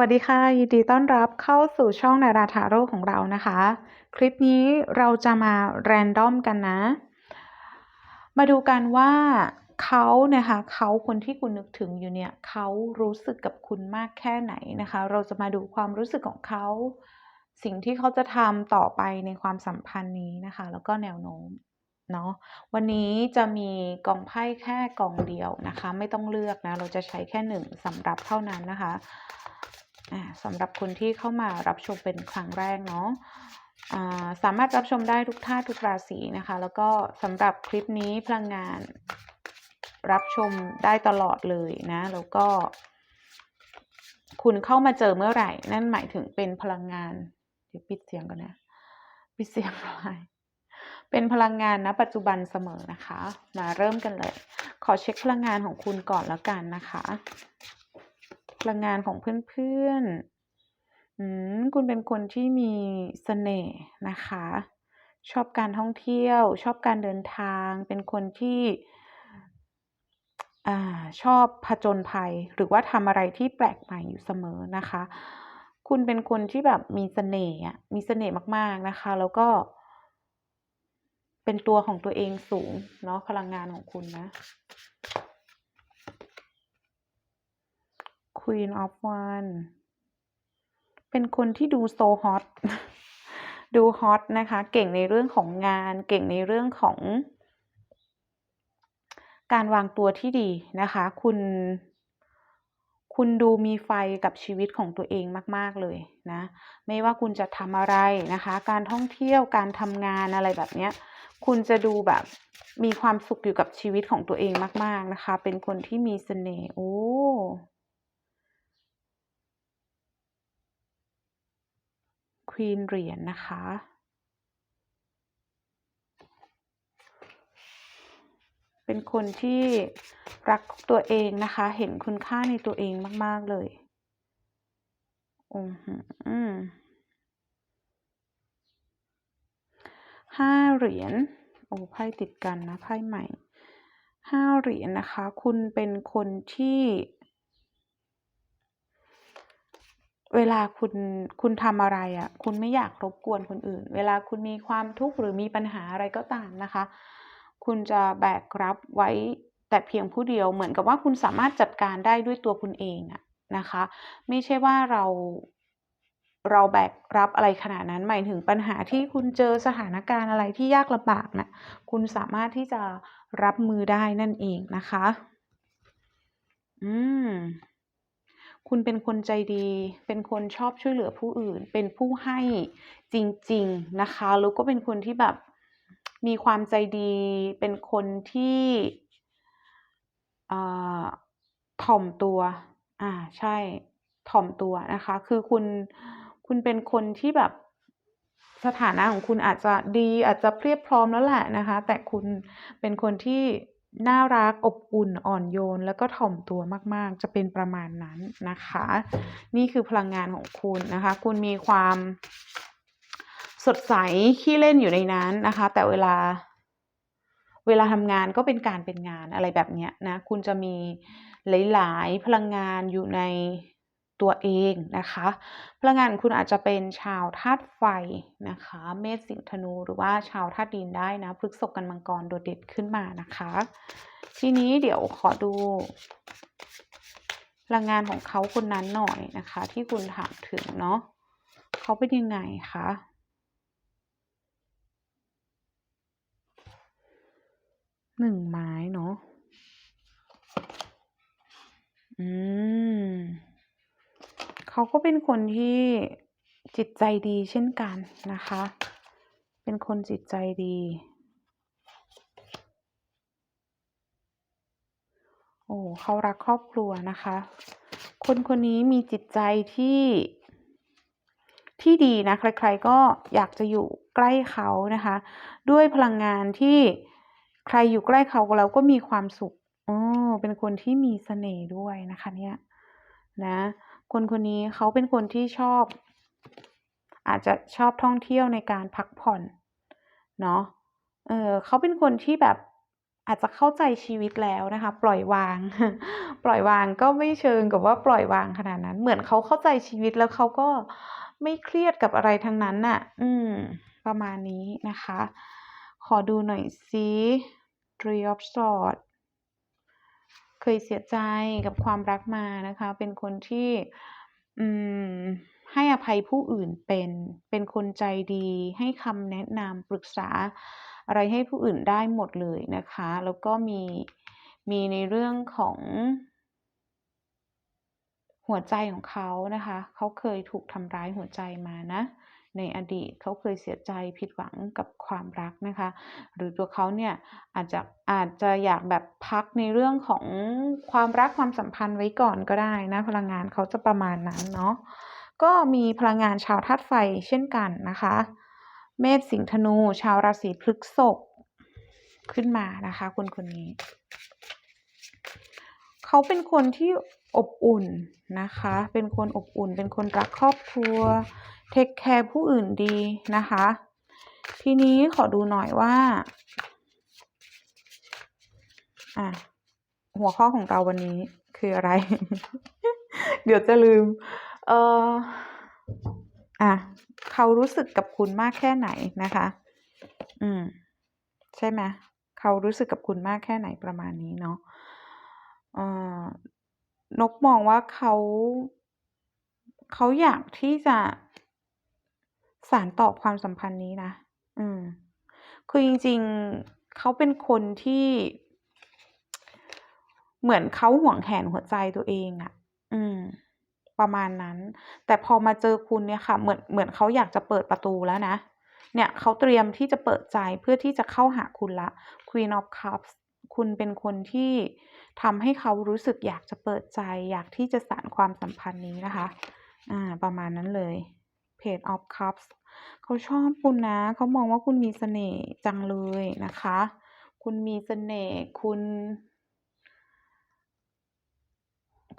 วัสดีค่ะ ยินดีต้อนรับเข้าสู่ช่องนาราทาโร่ของเรานะคะ คลิปนี้เราจะมาแรนดอมกันนะ มาดูกันว่าเขานะคะเขาคนที่คุณนึกถึงอยู่เนี่ยเขารู้สึกกับคุณมากแค่ไหนนะคะ เราจะมาดูความรู้สึกของเขา สิ่งที่เขาจะทำต่อไปในความสัมพันธ์นี้นะคะ แล้วก็แนวโน้มเนาะวันนี้จะมีกองไพ่แค่กองเดียวนะคะ ไม่ต้องเลือกนะ เราจะใช้แค่หนึ่งสำหรับเท่านั้นนะคะ สำหรับคนที่เข้ามารับชมเป็นครั้งแรกเนาะสามารถรับชมได้ทุกท่าทุกราศีนะคะ แล้วก็สำหรับคลิปนี้พลังงาน รับชมได้ตลอดเลยนะ แล้วก็ คุณเข้ามาเจอเมื่อไหร่ นั่นหมายถึงเป็นพลังงาน เดี๋ยวปิดเสียงก่อนนะปิดเสียงอะไรเป็นพลังงานณปัจจุบันเสมอนะคะ มาเริ่มกันเลย ขอเช็คพลังงานของคุณก่อนแล้วกันนะคะ พลังงานของเพื่อนๆอืมคุณเป็นคนที่มีเสน่ห์นะคะ ชอบการท่องเที่ยว ชอบการเดินทาง เป็นคนที่อชอบผจญภัย หรือว่าทำอะไรที่แปลกใหม่อยู่เสมอนะคะ คุณเป็นคนที่แบบมีเสน่ห์มีเสน่ห์มากๆนะคะ แล้วก็เป็นตัวของตัวเองสูงเนาะพลังงานของคุณนะ Queen of Wands เป็นคนที่ดู so hot ดูฮอตนะคะ เก่งในเรื่องของงาน เก่งในเรื่องของ การวางตัวที่ดีนะคะ คุณ คุณดูมีไฟกับชีวิตของตัวเองมาก ๆ เลยนะ ไม่ว่าคุณจะทำอะไรนะคะ การท่องเที่ยว การทำงานอะไรแบบเนี้ย คุณจะดูแบบมีความสุขอยู่กับชีวิตของตัวเองมาก ๆ นะคะ เป็นคนที่มีเสน่ห์ โอ้ Queen เหรียญนะคะ เป็นคนที่รักตัวเองนะคะ เห็นคุณค่าในตัวเองมาก ๆ เลยอือฮือ5เหรียญ โอ้ไพ่ติดกันนะไพ่ใหม่5เหรียญนะคะ คุณเป็นคนที่ เวลาคุณคุณทำอะไรอะคุณไม่อยากรบกวนคนอื่น เวลาคุณมีความทุกข์หรือมีปัญหาอะไรก็ตามนะคะ คุณจะแบกรับไว้แต่เพียงผู้เดียวเหมือนกับว่าคุณสามารถจัดการได้ด้วยตัวคุณเองอะนะคะ ไม่ใช่ว่าเราเราแบกรับอะไรขนาดนั้นหมายถึงปัญหาที่คุณเจอสถานการณ์อะไรที่ยากลำบากน่ะคุณสามารถที่จะรับมือได้นั่นเองนะคะ อืม คุณเป็นคนใจดี เป็นคนชอบช่วยเหลือผู้อื่น เป็นผู้ให้จริง ๆ นะคะ แล้วก็เป็นคนที่แบบมีความใจดี เป็นคนที่อ่าถ่อมตัว อ่า ใช่ ถ่อมตัวนะคะ คือคุณ คุณเป็นคนที่แบบสถานะของคุณอาจจะดีอาจจะเพรียบพร้อมแล้วแหละนะคะ แต่คุณเป็นคนที่ น่ารักอบอุ่นอ่อนโยน แล้วก็ถ่อมตัวมาก ๆ จะเป็นประมาณนั้นนะคะ นี่คือพลังงานของคุณนะคะ คุณมีความสดใสขี้เล่นอยู่ในนั้นนะคะ แต่เวลาเวลาทำงานก็เป็นการเป็นงานอะไรแบบเนี้ยนะ คุณจะมีหลาย ๆ พลังงานอยู่ใน ตัวเองนะคะ พลังงานคุณอาจจะเป็นชาวธาตุไฟนะคะ เมษสิงห์ธนูหรือว่าชาวธาตุดินได้นะพฤษกันมังกรโดดเด่นขึ้นมานะคะ ทีนี้เดี๋ยวขอดู พลังงานของเขาคนนั้นหน่อยนะคะ ที่คุณถามถึงเนาะเขาเป็นยังไงคะ?1ไม้เนาะอืม เขาก็เป็นคนที่จิตใจดีเช่นกันนะคะ เป็นคนจิตใจดี โอ้เขารักครอบครัวนะคะ คนคนนี้มีจิตใจที่ที่ดีนะ ใครๆก็อยากจะอยู่ใกล้เขานะคะ ด้วยพลังงานที่ใครอยู่ใกล้เขาแล้วก็มีความสุขเออเป็นคนที่มีเสน่ห์ด้วยนะคะเนี่ยนะ คนคนนี้เขาเป็นคนที่ชอบ อาจจะชอบท่องเที่ยวในการพักผ่อนเนาะเออเขาเป็นคนที่แบบอาจจะเข้าใจชีวิตแล้วนะคะ ปล่อยวาง ปล่อยวางก็ไม่เชิงกับว่าปล่อยวางขนาดนั้น เหมือนเขาเข้าใจชีวิตแล้วเขาก็ไม่เครียดกับอะไรทั้งนั้นน่ะ อืม ประมาณนี้นะคะ ขอดูหน่อยซิ Three of Swords เคยเสียใจกับความรักมานะคะ เป็นคนที่ให้อภัยผู้อื่นเป็น เป็นคนใจดี ให้คำแนะนำปรึกษาอะไรให้ผู้อื่นได้หมดเลยนะคะ แล้วก็มีมีในเรื่องของหัวใจของเขานะคะ เขาเคยถูกทำร้ายหัวใจมานะ ในอดีตเขาเคยเสียใจผิดหวังกับความรักนะคะ หรือตัวเขาเนี่ยอาจจะอาจจะอยากแบบพักในเรื่องของความรักความสัมพันธ์ไว้ก่อนก็ได้นะพลังงานเขาจะประมาณนั้นเนาะก็มีพลังงานชาวธาตุไฟเช่นกันนะคะ เมษสิงห์ธนู ชาวราศีพฤกษภขึ้นมานะคะคนคนนี้ เขาเป็นคนที่อบอุ่นนะคะ เป็นคนอบอุ่น เป็นคนรักครอบครัว เทกแคร์ผู้อื่นดีนะคะ ทีนี้ขอดูหน่อยว่าอะหัวข้อของเราวันนี้คืออะไร เดี๋ยวจะลืม เอ่ออะเขารู้สึกกับคุณมากแค่ไหนนะคะ อืม ใช่ไหมเขารู้สึกกับคุณมากแค่ไหนประมาณนี้เนาะเอ่อนกมองว่าเขา เขาอยากที่จะ สานต่อความสัมพันธ์นี้นะ อืม คือจริง ๆ เขาเป็นคนที่ เหมือนเขาห่วงแหนหัวใจตัวเองอะอืม ประมาณนั้น แต่พอมาเจอคุณเนี่ยค่ะ เหมือน เหมือนเขาอยากจะเปิดประตูแล้วนะ เนี่ยเขาเตรียมที่จะเปิดใจเพื่อที่จะเข้าหาคุณล้ว Queen of Cups คุณเป็นคนที่ทำให้เขารู้สึกอยากจะเปิดใจ อยากที่จะสานความสัมพันธ์นี้นะคะ อ่า ประมาณนั้นเลย Page of Cups เขาชอบคุณนะ เขามองว่าคุณมีเสน่ห์จังเลยนะคะ คุณมีเสน่ห์คุณ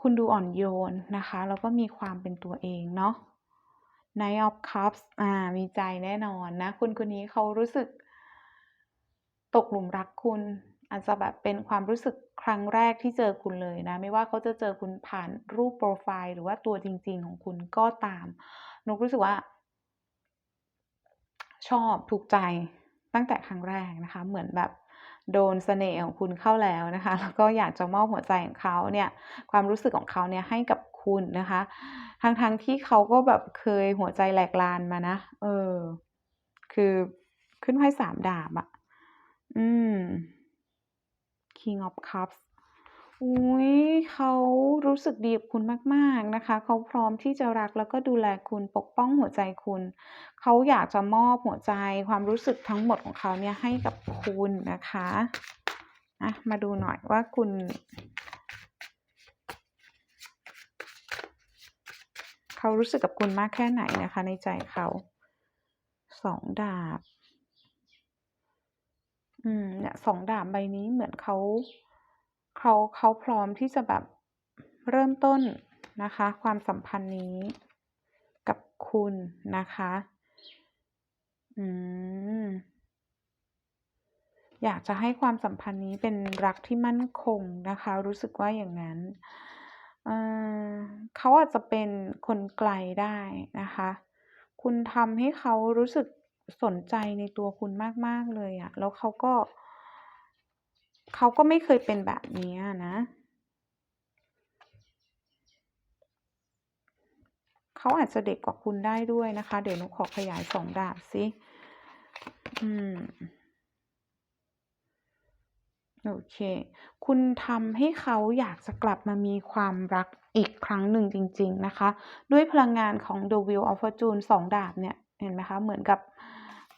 คุณดูอ่อนโยนนะคะ แล้วก็มีความเป็นตัวเองเนาะ n i g h t of Cups อ่า มีใจแน่นอนนะคนคนนี้เขารู้สึก ตกหลุมรักคุณ อาจจะแบบเป็นความรู้สึกครั้งแรกที่เจอคุณเลยนะ ไม่ว่าเขาจะเจอคุณผ่านรูปโปรไฟล์ หรือว่าตัวจริง ๆ ของคุณก็ตาม นุกรู้สึกว่า ชอบถูกใจตั้งแต่ครั้งแรกนะคะ เหมือนแบบโดนเสน่ห์ของคุณเข้าแล้วนะคะ แล้วก็อยากจะมอบหัวใจของเขาเนี่ย ความรู้สึกของเขาเนี่ยให้กับคุณนะคะ ทั้งๆที่เขาก็แบบเคยหัวใจแหลกลานมานะ เออ คือขึ้นไพ่สามดาบอะอืม King of Cups อุ๊ย เขารู้สึกดีกับคุณมาก ๆ นะคะ เขาพร้อมที่จะรัก แล้วก็ดูแลคุณ ปกป้องหัวใจคุณ เขาอยากจะมอบหัวใจ ความรู้สึกทั้งหมดของเขาเนี่ยให้กับคุณนะคะอะมาดูหน่อยว่าคุณ เขารู้สึกกับคุณมากแค่ไหนนะคะ ในใจเขาสองดาบ อืม เนี่ยสองดาบใบนี้เหมือนเขา เขาเขาพร้อมที่จะแบบเริ่มต้นนะคะ ความสัมพันธ์นี้กับคุณนะคะ อืม อยากจะให้ความสัมพันธ์นี้เป็นรักที่มั่นคงนะคะ รู้สึกว่าอย่างงั้นเเขาอาจจะเป็นคนไกลได้นะคะ คุณทำให้เขารู้สึกสนใจในตัวคุณมาก ๆ เลยอะแล้วเขาก็เขาก็ไม่เคยเป็นแบบนี้นะ เขาอาจจะเด็กกว่าคุณได้ด้วยนะคะ เดี๋ยวนกขอขยายสองดาบซิอืมโอเค คุณทำให้เขาอยากจะกลับมามีความรักอีกครั้งหนึ่งจริง ๆ นะคะ ด้วยพลังงานของ The Wheel of Fortune สองดาบเนี่ย เห็นไหมคะ เหมือนกับ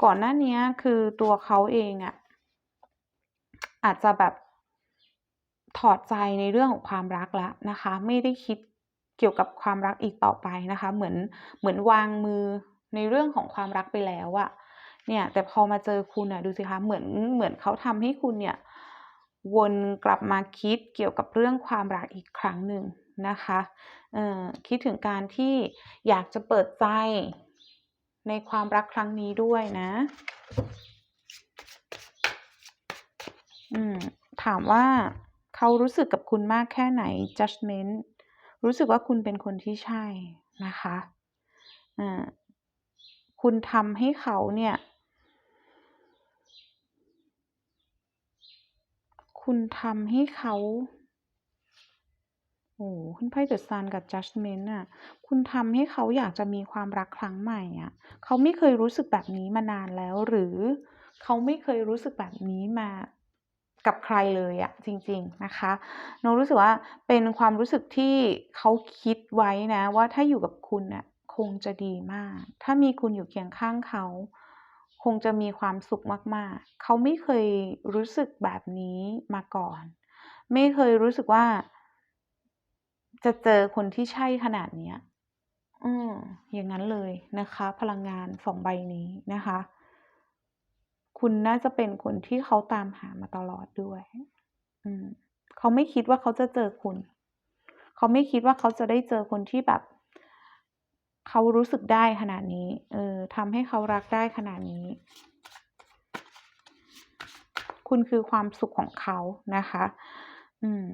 ก่อนหน้านี้คือตัวเขาเองอะ อาจจะแบบถอดใจในเรื่องของความรักแล้วนะคะ ไม่ได้คิดเกี่ยวกับความรักอีกต่อไปนะคะ เหมือนเหมือนวางมือในเรื่องของความรักไปแล้วอะเนี่ย แต่พอมาเจอคุณน่ะดูสิคะเหมือนเหมือนเขาทำให้คุณเนี่ย วนกลับมาคิดเกี่ยวกับเรื่องความรักอีกครั้งหนึ่งนะคะเออคิดถึงการที่อยากจะเปิดใจในความรักครั้งนี้ด้วยนะ ถามว่าเขารู้สึกกับคุณมากแค่ไหน judgment รู้สึกว่าคุณเป็นคนที่ใช่นะคะคุณทำให้เขาเนี่ย คุณทำให้เขา โอ้โฮขึ้นไพ่ The Sun กับ Judgment น่ะ คุณทำให้เขาอยากจะมีความรักครั้งใหม่อะ เขาไม่เคยรู้สึกแบบนี้มานานแล้วหรือเขาไม่เคยรู้สึกแบบนี้มา กับใครเลยอะจริง ๆนะคะเรารู้สึกว่าเป็นความรู้สึกที่เขาคิดไว้นะ ว่าถ้าอยู่กับคุณน่ะคงจะดีมาก ถ้ามีคุณอยู่เคียงข้างเขา คงจะมีความสุขมากๆ เขาไม่เคยรู้สึกแบบนี้มาก่อน ไม่เคยรู้สึกว่า จะเจอคนที่ใช่ขนาดเนี้ยอืมอย่างงั้นเลยนะคะ พลังงาน2ใบนี้นะคะ คุณน่าจะเป็นคนที่เขาตามหามาตลอดด้วย อืมเขาไม่คิดว่าเขาจะเจอคุณ เขาไม่คิดว่าเขาจะได้เจอคนที่แบบ เขารู้สึกได้ขนาดนี้ เออทำให้เขารักได้ขนาดนี้ คุณคือความสุขของเขานะคะ อืม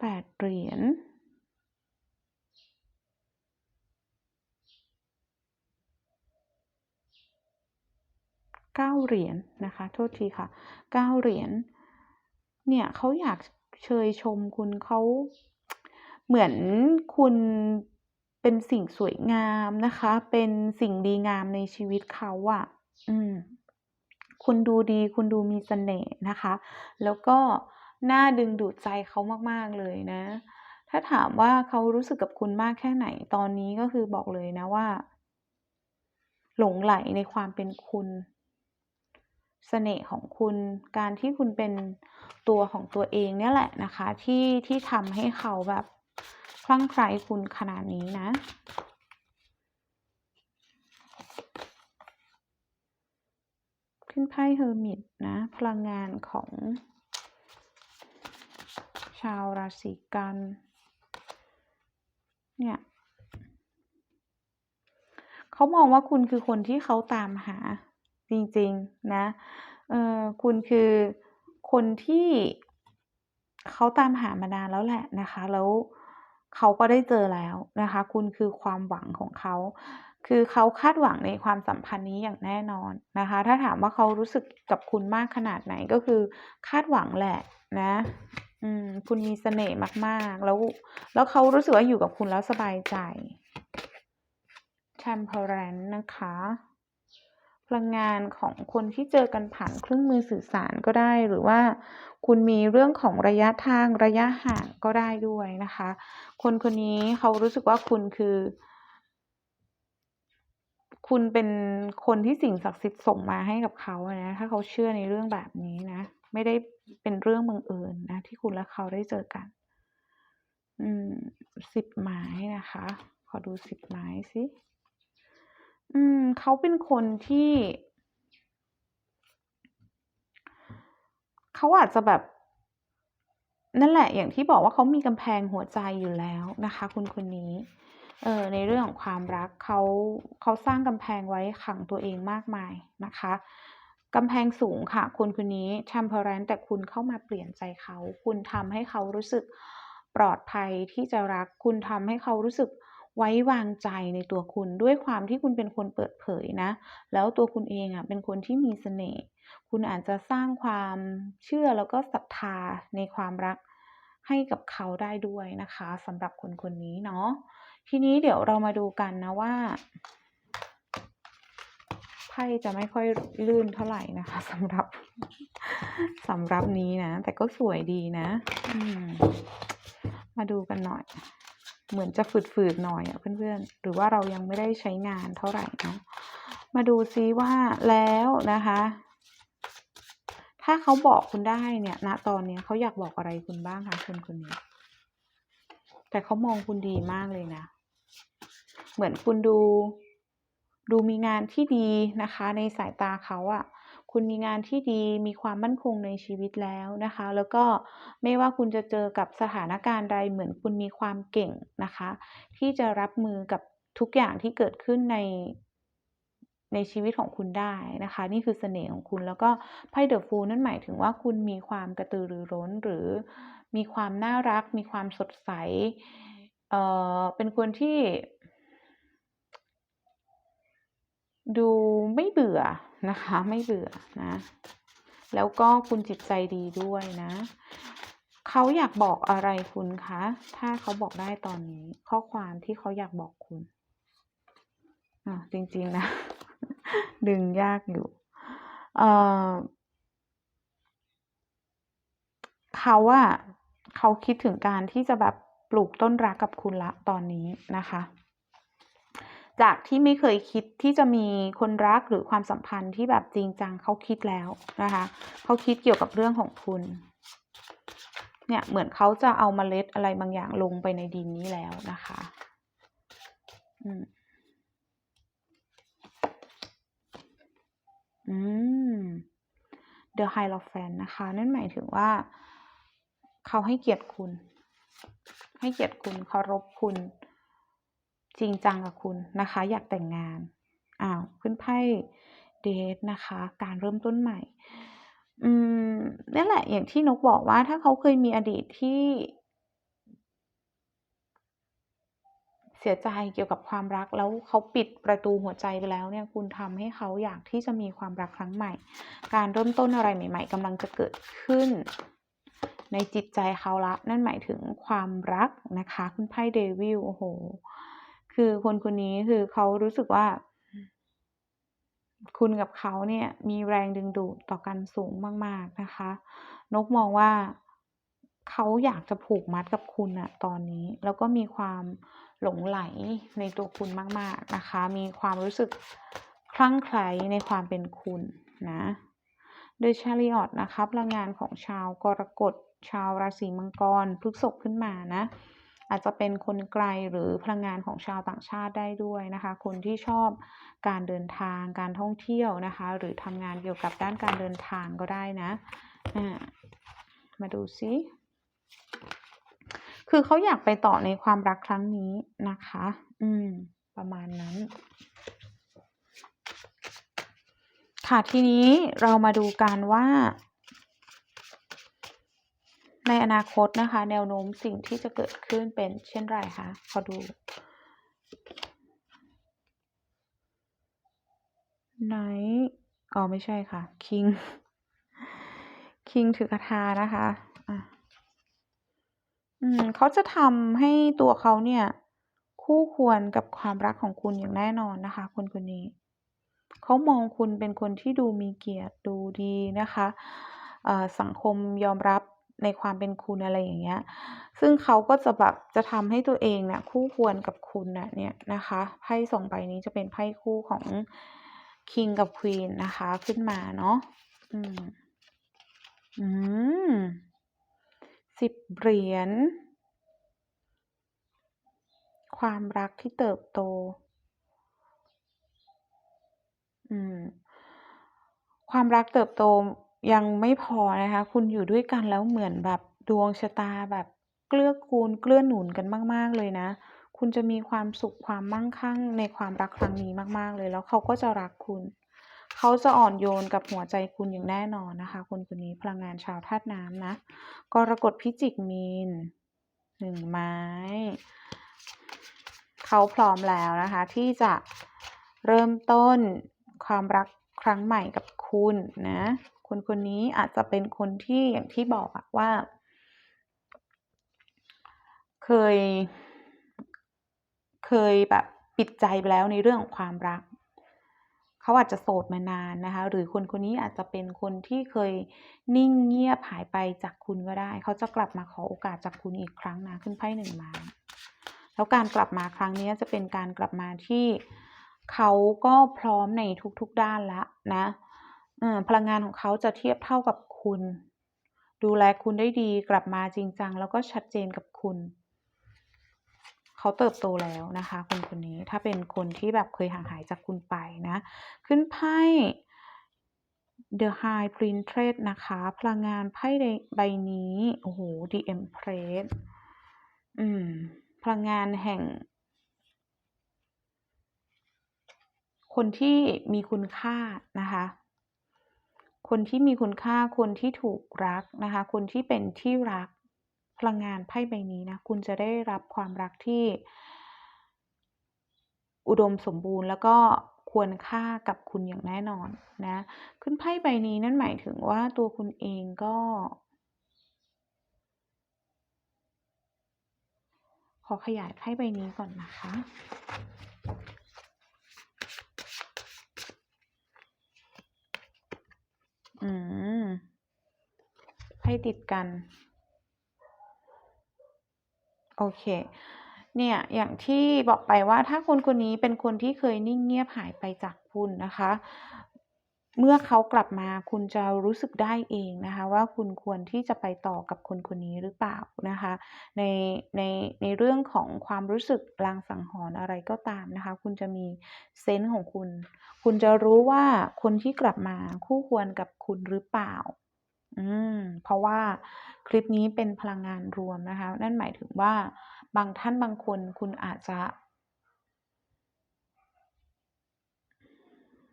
8เหรียญ 9 เหรียญนะคะ โทษทีค่ะ 9 เหรียญ เนี่ยเขาอยากเชยชมคุณเขาเหมือนคุณเป็นสิ่งสวยงามนะคะ เป็นสิ่งดีงามในชีวิตเขาอะอืม คุณดูดี คุณดูมีเสน่ห์นะคะ แล้วก็น่าดึงดูดใจเขามากๆเลยนะ ถ้าถามว่าเขารู้สึกกับคุณมากแค่ไหน ตอนนี้ก็คือบอกเลยนะว่า หลงใหลในความเป็นคุณ เสน่ห์ของคุณ การที่คุณเป็นตัวของตัวเองเนี่ยแหละนะคะ ที่ที่ทำให้เขาแบบคลั่งไคล้คุณขนาดนี้นะขึ้นไพ่ Hermit นะ พลังงานของชาวราศีกัน เนี่ยเขามองว่าคุณคือคนที่เขาตามหา จริงๆนะเออคุณคือคนที่เขาตามหามานานแล้วแหละนะคะ แล้วเขาก็ได้เจอแล้วนะคะ คุณคือความหวังของเขา คือเขาคาดหวังในความสัมพันธ์นี้อย่างแน่นอนนะคะ ถ้าถามว่าเขารู้สึกกับคุณมากขนาดไหนก็คือคาดหวังแหละนะอืมคุณมีเสน่ห์มากๆ แล้วแล้วเขารู้สึกว่าอยู่กับคุณแล้วสบายใจ Temperance นะคะ พลังงานของคนที่เจอกันผ่านเครื่องมือสื่อสารก็ได้ หรือว่าคุณมีเรื่องของระยะทางระยะห่างก็ได้ด้วยนะคะ คนคนนี้เขารู้สึกว่าคุณคือ คุณเป็นคนที่สิ่งศักดิ์สิทธิ์ส่งมาให้กับเขานะถ้าเขาเชื่อในเรื่องแบบนี้นะ ไม่ได้เป็นเรื่องบังเอิญนะ ที่คุณและเขาได้เจอกัน อืม10ไม้นะคะ ขอดู10ไม้สิ อืม เขาเป็นคนที่ เขาอาจจะแบบ นั่นแหละ อย่างที่บอกว่าเขามีกำแพงหัวใจอยู่แล้วนะคะ คุณคนนี้ เออในเรื่องของความรักเขาเขาสร้างกำแพงไว้ขังตัวเองมากมายนะคะกำแพงสูงค่ะคนคนนี้ Temperance แต่คุณเข้ามาเปลี่ยนใจเขา คุณทำให้เขารู้สึกปลอดภัยที่จะรัก คุณทำให้เขารู้สึก ไว้วางใจในตัวคุณด้วยความที่คุณเป็นคนเปิดเผยนะ แล้วตัวคุณเองอะเป็นคนที่มีเสน่ห์คุณอาจจะสร้างความเชื่อแล้วก็ศรัทธาในความรักให้กับเขาได้ด้วยนะคะสำหรับคนคนนี้เนาะทีนี้เดี๋ยวเรามาดูกันนะว่าไพ่จะไม่ค่อยลื่นเท่าไหร่นะคะสำหรับสำหรับนี้นะ แต่ก็สวยดีนะมมาดูกันหน่อย เหมือนจะฝืดๆหน่อยอะเพื่อนๆ หรือว่าเรายังไม่ได้ใช้งานเท่าไหรเนาะมาดูซิว่าแล้วนะคะ ถ้าเขาบอกคุณได้เนี่ยณตอนนี้เขาอยากบอกอะไรคุณบ้างคะคนคนนี้?แต่เขามองคุณดีมากเลยนะ เหมือนคุณดูดูมีงานที่ดีนะคะ ในสายตาเขาอะ คุณมีงานที่ดีมีความมั่นคงในชีวิตแล้วนะคะ แล้วก็ไม่ว่าคุณจะเจอกับสถานการณ์ใดเหมือนคุณมีความเก่งนะคะ ที่จะรับมือกับทุกอย่างที่เกิดขึ้นในในชีวิตของคุณได้นะคะ นี่คือเสน่ห์ของคุณแล้วก็ไพ่เดอะฟูนั่นหมายถึงว่าคุณมีความกระตือรือร้นหรือมีความน่ารัก มีความสดใสเอ่อเป็นคนที่ ดูไม่เบื่อ นะคะ ไม่เบื่อนะ แล้วก็คุณจิตใจดีด้วยนะเขาอยากบอกอะไรคุณคะ ถ้าเขาบอกได้ตอนนี้ ข้อความที่เขาอยากบอกคุณอ่าจริง ๆ นะ ดึงยากอยู่เออเขาอะเขาคิดถึงการที่จะแบบปลูกต้นรักกับคุณล้วตอนนี้นะคะ จากที่ไม่เคยคิดที่จะมีคนรักหรือความสัมพันธ์ที่แบบจริงจังเขาคิดแล้วนะคะเขาคิดเกี่ยวกับเรื่องของคุณเนี่ยเหมือนเขาจะเอามาเมล็ดอะไรบางอย่างลงไปในดินนี้แล้วนะคะอืมอืม The Hierophant นะคะ นั่นหมายถึงว่าเขาให้เกียรติคุณ ให้เกียรติคุณเคารพคุณ จริงจังกับคุณนะคะ อยากแต่งงานอ้าวขึ้นไพ่ Death นะคะ การเริ่มต้นใหม่ อืมนั่นแหละ อย่างที่นกบอกว่าถ้าเขาเคยมีอดีตที่เสียใจเกี่ยวกับความรักแล้วเขาปิดประตูหัวใจไปแล้วเนี่ยคุณทำให้เขาอยากที่จะมีความรักครั้งใหม่ การเริ่มต้นอะไรใหม่ ๆกำลังจะเกิดขึ้น ในจิตใจเขาล้วนั่นหมายถึงความรักนะคะ คุณไพ่ Devil โอ้โฮ คือคนคนนี้คือเขารู้สึกว่า คุณกับเขาเนี่ยมีแรงดึงดูดต่อกันสูงมาก ๆนะคะ นกมองว่าเขาอยากจะผูกมัดกับคุณน่ะตอนนี้ แล้วก็มีความหลงไหลในตัวคุณมาก ๆนะคะ มีความรู้สึกคลั่งไคล้ในความเป็นคุณนะ The Chariot นะคะพลังงานของชาวกรกฎชาวราศีมังกรพฤษภขึ้นมานะ อาจจะเป็นคนไกลหรือพลังงานของชาวต่างชาติได้ด้วยนะคะ คนที่ชอบการเดินทางการท่องเที่ยวนะคะ หรือทำงานเกี่ยวกับด้านการเดินทางก็ได้นะอามาดูซิคือเขาอยากไปต่อในความรักครั้งนี้นะคะ อืม ประมาณนั้น ค่ะทีนี้เรามาดูกันว่า ในอนาคตนะคะ แนวโน้มสิ่งที่จะเกิดขึ้นเป็นเช่นไรคะขอดู Knight อ๋อไม่ใช่ค่ะ King King ถือกระทานะคะอาอืมเขาจะทำให้ตัวเขาเนี่ย คู่ควรกับความรักของคุณอย่างแน่นอนนะคะ คนคนนี้ เขามองคุณเป็นคนที่ดูมีเกียรติดูดีนะคะสังคมยอมรับ ในความเป็นคุณอะไรอย่างเงี้ย ซึ่งเขาก็จะแบบจะทำให้ตัวเองเนี่ยคู่ควรกับคุณน่ะเนี่ยนะคะไพ่2ใบนี้จะเป็นไพ่คู่ของ King กับ Queen นะคะ ขึ้นมาเนาะอืม อืม10เหรียญความรักที่เติบโต อืม ความรักเติบโต ยังไม่พอนะคะ คุณอยู่ด้วยกันแล้วเหมือนแบบดวงชะตาแบบเกื้อกูลเกื้อหนุนกันมาก ๆ เลยนะ คุณจะมีความสุขความมั่งคั่งในความรักครั้งนี้มาก ๆ เลย แล้วเขาก็จะรักคุณ เขาจะอ่อนโยนกับหัวใจคุณอย่างแน่นอนนะคะ คนคนนี้พลังงานชาวธาตุน้ำนะกรกฎพิจิกมีน1ไม้ เขาพร้อมแล้วนะคะ ที่จะเริ่มต้นความรักครั้งใหม่กับคุณนะ คนคนนี้อาจจะเป็นคนที่อย่างที่บอกอะว่า เคย เคยแบบปิดใจไปแล้วในเรื่องของความรัก เขาอาจจะโสดมานานนะคะ หรือคนคนนี้อาจจะเป็นคนที่เคยนิ่งเงียบหายไปจากคุณก็ได้ เขาจะกลับมาขอโอกาสจากคุณอีกครั้งนะขึ้นไพ่1ไม้แล้วการกลับมาครั้งนี้จะเป็นการกลับมาที่เขาก็พร้อมในทุกๆด้านแล้วนะ พลังงานของเขาจะเทียบเท่ากับคุณ ดูแลคุณได้ดีกลับมาจริงจังแล้วก็ชัดเจนกับคุณ เขาเติบโตแล้วนะคะ คนคนนี้ถ้าเป็นคนที่แบบเคยห่างหายจากคุณไปนะ ขึ้นไพ่ The High Priestess นะคะ พลังงานไพ่ใบนี้ โอ้โฮ The Empress อืม พลังงานแห่ง คนที่มีคุณค่านะคะ คนที่มีคุณค่าคนที่ถูกรักนะคะ คนที่เป็นที่รักพลังงานไพ่ใบนี้นะ คุณจะได้รับความรักที่ อุดมสมบูรณ์แล้วก็ควรค่ากับคุณอย่างแน่นอนนะ ขึ้นไพ่ใบนี้นั่นหมายถึงว่าตัวคุณเองก็ ขอขยายไพ่ใบนี้ก่อนนะคะ อืม ให้ติดกัน โอเค เนี่ย อย่างที่บอกไปว่าถ้าคนคนนี้เป็นคนที่เคยนิ่งเงียบหายไปจากคุณนะคะ เมื่อเขากลับมาคุณจะรู้สึกได้เองนะคะ ว่าคุณควรที่จะไปต่อกับคนคนนี้หรือเปล่านะคะ ในในในเรื่องของความรู้สึกลางสังหรณ์อะไรก็ตามนะคะ คุณจะมีเซนส์ของคุณ คุณจะรู้ว่าคนที่กลับมาคู่ควรกับคุณหรือเปล่า อืม เพราะว่าคลิปนี้เป็นพลังงานรวมนะคะ นั่นหมายถึงว่าบางท่านบางคนคุณอาจจะ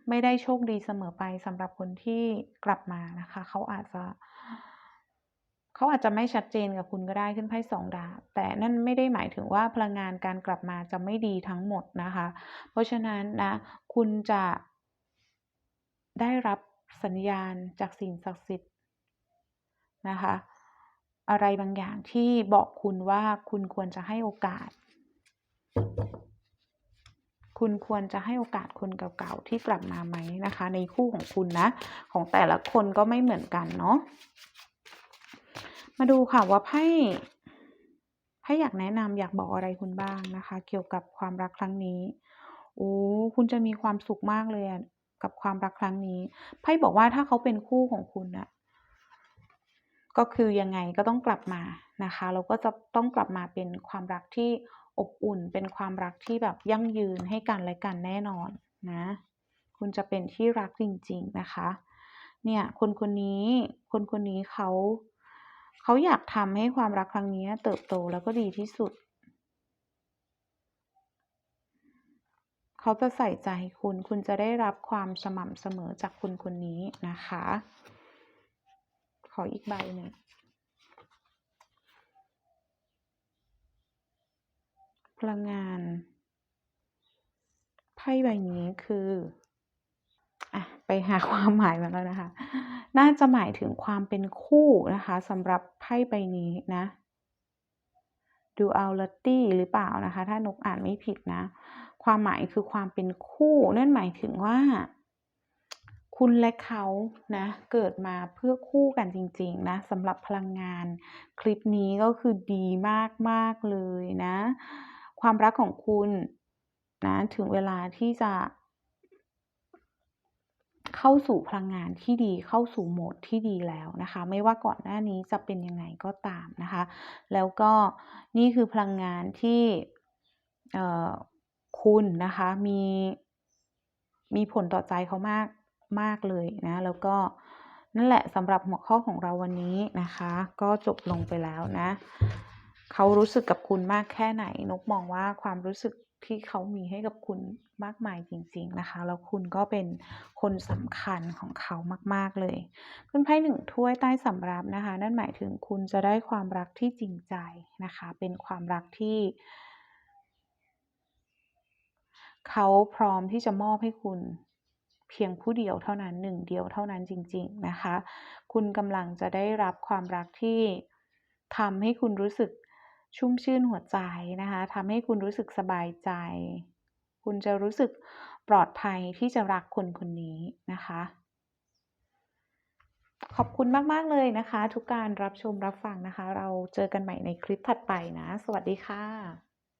ไม่ได้โชคดีเสมอไปสำหรับคนที่กลับมานะคะ เขาอาจจะเขาอาจจะไม่ชัดเจนกับคุณก็ได้ขึ้นไพ่สองดาบแต่นั่นไม่ได้หมายถึงว่าพลังงานการกลับมาจะไม่ดีทั้งหมดนะคะ เพราะฉะนั้นนะคุณจะได้รับสัญญาณจากสิ่งศักดิ์สิทธิ์นะคะ อะไรบางอย่างที่บอกคุณว่าคุณควรจะให้โอกาส คุณควรจะให้โอกาสคนเก่าๆที่กลับมาไหมนะคะ ในคู่ของคุณนะ ของแต่ละคนก็ไม่เหมือนกันเนาะมาดูค่ะว่าไพ่ไพ่อยากแนะนำอยากบอกอะไรคุณบ้างนะคะ เกี่ยวกับความรักครั้งนี้โอ้คุณจะมีความสุขมากเลยกับความรักครั้งนี้ไพ่บอกว่าถ้าเขาเป็นคู่ของคุณนะก็คือยังไงก็ต้องกลับมานะคะแล้วก็จะต้องกลับมาเป็นความรักที่ อบอุ่นเป็นความรักที่แบบยั่งยืนให้กันและกันแน่นอนนะ คุณจะเป็นที่รักจริง ๆนะคะ เนี่ยคนคนนี้คนคนนี้เขาเขาอยากทำให้ความรักครั้งนี้เติบโตแล้วก็ดีที่สุด เขาจะใส่ใจคุณ คุณจะได้รับความสม่ำเสมอจากคนคนนี้นะคะ ขออีกใบหนึ่ง ลังงาน ไพ่ใบนี้คืออะไปหาความหมายมาแล้วนะคะ น่าจะหมายถึงความเป็นคู่นะคะสำหรับไพ่ใบนี้นะ duality หรือเปล่านะคะ ถ้านกอ่านไม่ผิดนะ ความหมายคือความเป็นคู่ นั่นหมายถึงว่า คุณและเขานะ เกิดมาเพื่อคู่กันจริง ๆ นะสำหรับพลังงาน คลิปนี้ก็คือดีมาก ๆ เลยนะ ความรักของคุณนะถึงเวลาที่จะ เข้าสู่พลังงานที่ดีเข้าสู่โหมดที่ดีแล้วนะคะ ไม่ว่าก่อนหน้านี้จะเป็นยังไงก็ตามนะคะ แล้วก็นี่คือพลังงานที่เอ่อคุณนะคะมีมีผลต่อใจเขามากมากเลยนะ แล้วก็นั่นแหละสำหรับหัวข้อของเราวันนี้นะคะ ก็จบลงไปแล้วนะ เขารู้สึกกับคุณมากแค่ไหน นกมองว่าความรู้สึกที่เขามีให้กับคุณมากมายจริง ๆ นะคะ แล้วคุณก็เป็นคนสำคัญของเขามาก ๆ เลยขึ้นไพ่1ถ้วยใต้สำรับนะคะ นั่นหมายถึงคุณจะได้ความรักที่จริงใจนะคะ เป็นความรักที่ เขาพร้อมที่จะมอบให้คุณเพียงผู้เดียวเท่านั้นหนึ่งเดียวเท่านั้นจริง ๆ นะคะ คุณกำลังจะได้รับความรักที่ทำให้คุณรู้สึก ชุ่มชื่นหัวใจนะคะทำให้คุณรู้สึกสบายใจ คุณจะรู้สึกปลอดภัยที่จะรักคนคนนี้นะคะ ขอบคุณมาก ๆ เลยนะคะ ทุกการรับชมรับฟังนะคะ เราเจอกันใหม่ในคลิปถัดไปนะ สวัสดีค่ะ